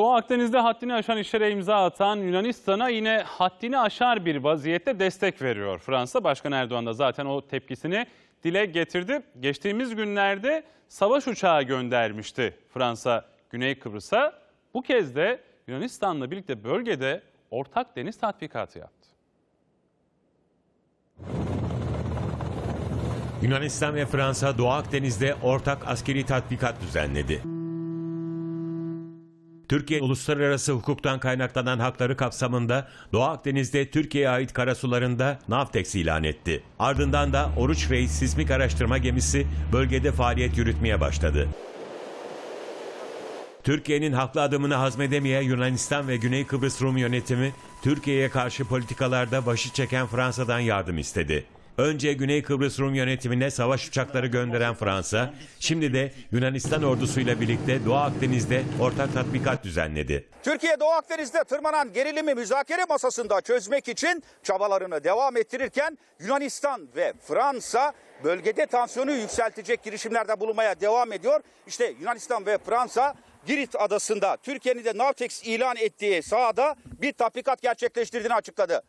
Doğu Akdeniz'de haddini aşan işlere imza atan Yunanistan'a yine haddini aşar bir vaziyette destek veriyor. Fransa Başkan Erdoğan da zaten o tepkisini dile getirdi. Geçtiğimiz günlerde savaş uçağı göndermişti Fransa Güney Kıbrıs'a. Bu kez de Yunanistan'la birlikte bölgede ortak deniz tatbikatı yaptı. Yunanistan ve Fransa Doğu Akdeniz'de ortak askeri tatbikat düzenledi. Türkiye uluslararası hukuktan kaynaklanan hakları kapsamında Doğu Akdeniz'de Türkiye'ye ait karasularında Navtex ilan etti. Ardından da Oruç Reis sismik araştırma gemisi bölgede faaliyet yürütmeye başladı. Türkiye'nin haklı adımını hazmedemeyen Yunanistan ve Güney Kıbrıs Rum yönetimi Türkiye'ye karşı politikalarda başı çeken Fransa'dan yardım istedi. Önce Güney Kıbrıs Rum yönetimine savaş uçakları gönderen Fransa, şimdi de Yunanistan ordusuyla birlikte Doğu Akdeniz'de ortak tatbikat düzenledi. Türkiye Doğu Akdeniz'de tırmanan gerilimi müzakere masasında çözmek için çabalarını devam ettirirken Yunanistan ve Fransa bölgede tansiyonu yükseltecek girişimlerde bulunmaya devam ediyor. İşte Yunanistan ve Fransa Girit adasında Türkiye'nin de Navtex ilan ettiği sahada bir tatbikat gerçekleştirdiğini açıkladı.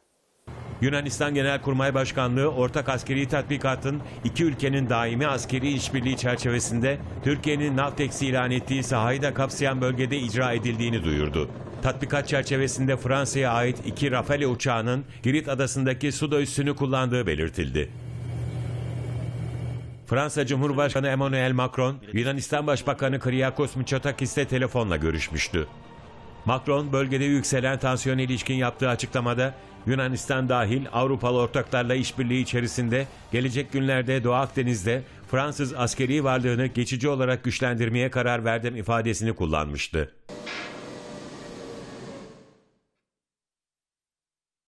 Yunanistan Genelkurmay Başkanlığı ortak askeri tatbikatın iki ülkenin daimi askeri işbirliği çerçevesinde Türkiye'nin Navtex ilan ettiği sahayı da kapsayan bölgede icra edildiğini duyurdu. Tatbikat çerçevesinde Fransa'ya ait iki Rafale uçağının Girit adasındaki suda üssünü kullandığı belirtildi. Fransa Cumhurbaşkanı Emmanuel Macron, Yunanistan Başbakanı Kyriakos Mitsotakis'le telefonla görüşmüştü. Macron bölgede yükselen tansiyona ilişkin yaptığı açıklamada Yunanistan dahil Avrupalı ortaklarla işbirliği içerisinde gelecek günlerde Doğu Akdeniz'de Fransız askeri varlığını geçici olarak güçlendirmeye karar verdim ifadesini kullanmıştı.